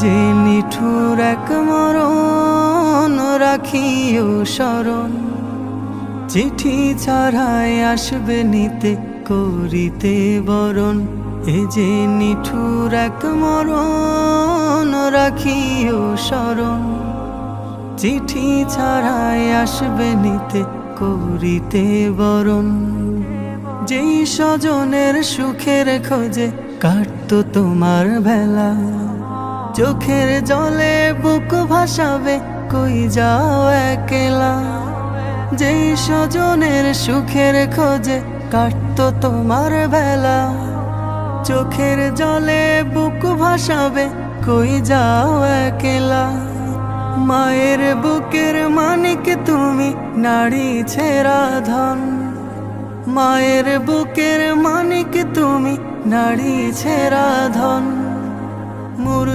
যে নিঠুর এক মরণ রাখিও স্মরণ চিঠি ছাড়াই আসবে নিতে, করিতে বরণ। এ যে নিঠুর এক মরণ রাখিও স্মরণ চিঠি ছাড়াই আসবে নিতে, করিতে বরণ। যেই স্বজনের সুখের খোঁজে কাটতো তোমার বেলা চোখের জলে বুক ভাসাবে, কই যাও একলা? যেই স্বজনের সুখের খোঁজে কাটতো তোমার বেলা। চোখের জলে বুক ভাসাবে, কই যাও একলা? মায়ের বুকের মানিক তুমি, নারী ছেড়া ধন। মায়ের বুকের মানিক তুমি, নারী ছেড়া ধন।